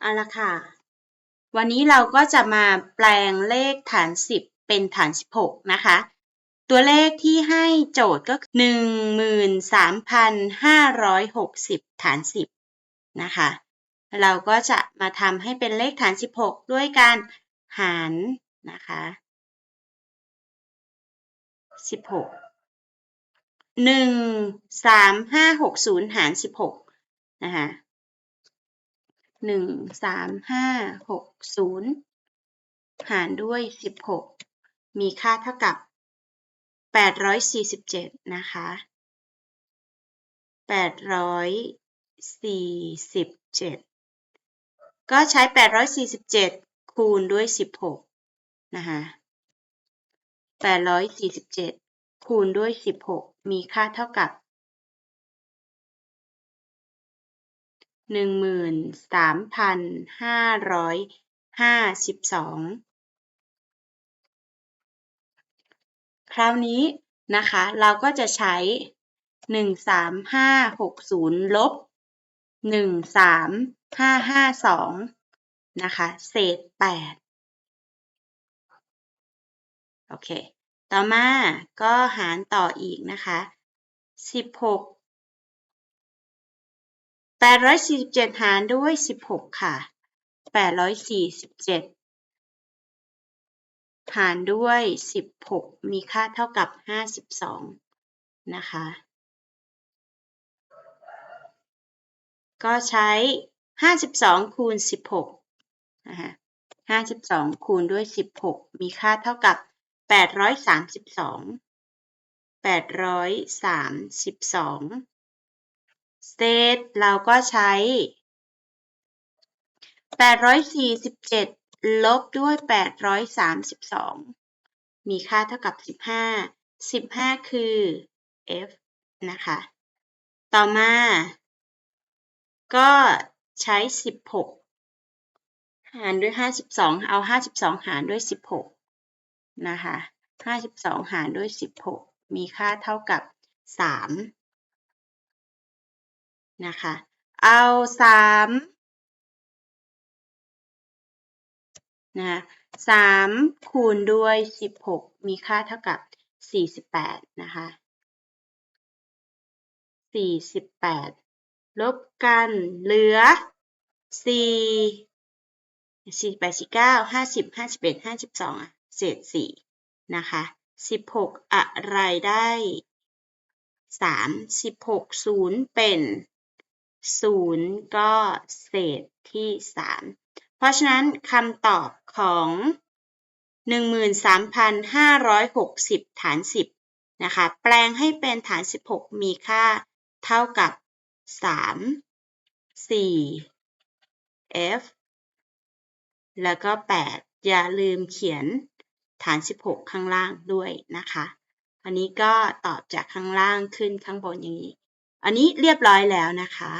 เอาละค่ะ วันนี้เราก็จะมาแปลงเลขฐาน 10 เป็นฐาน 16 นะคะ ตัวเลขที่ให้โจทย์ก็คือ13,560 ฐาน 10 นะคะ เราก็จะมาทำให้เป็นเลขฐาน 16 ด้วยการหารนะคะ 16 1 3 5 6 0 หาร 16 นะคะ หนึ่งสามห้าหกศูนย์หารด้วยสิบหกมีค่าเท่ากับแปดร้อยสี่สิบเจ็ดนะคะแปดร้อยสี่สิบเจ็ดก็ใช้แปดร้อยสี่สิบเจ็ดคูณด้วยสิบหกนะคะแปดร้อยสี่สิบเจ็ดคูณด้วยสิบหกมีค่าเท่ากับ หนึ่งหมื่นสามพันห้าร้อยห้าสิบสองคราวนี้นะคะเราก็จะใช้หนึ่งสามห้าหกศูนย์ลบหนึ่งสามห้าห้าสองนะคะเศษแปดโอเค ต่อมาก็หารต่ออีกนะคะสิบหก 847หารด้วย16ค่ะ847หารด้วย16มีค่าเท่ากับ52นะคะก็ใช้ 52 คูณ 16นะคะ52 คูณด้วย 16 มีค่าเท่ากับ 832 832 state เราก็ใช้ 847 ลบด้วย 832 มีค่าเท่ากับ 15 15 คือ f นะคะ ต่อมา ก็ใช้ 16 หารด้วย 52 เอา 52 หารด้วย 16 นะคะ 52 หารด้วย 16 มีค่าเท่ากับ 3 นะคะ เอาสามนะสามคูณด้วยสิบหกมีค่าเท่ากับสี่สิบแปดนะคะสี่สิบแปดลบกันเหลือสี่สี่แปดสี่เก้าห้าสิบห้าสิบเอ็ดห้าสิบสองเศษสี่นะคะสิบหกอะไรได้สามสิบหกศูนย์เป็น ศูนย์ก็เศษที่สามเพราะฉะนั้นคำตอบของหนึ่งหมื่นสามพันห้าร้อยหกสิบฐานสิบนะคะ แปลงให้เป็นฐานสิบหกมีค่าเท่ากับสามสี่ f แล้วก็แปดอย่าลืมเขียนฐาน 16 ข้างล่างด้วยนะคะ อันนี้ก็ตอบจากข้างล่างขึ้นข้างบนอย่างนี้ อันนี้เรียบร้อยแล้วนะคะ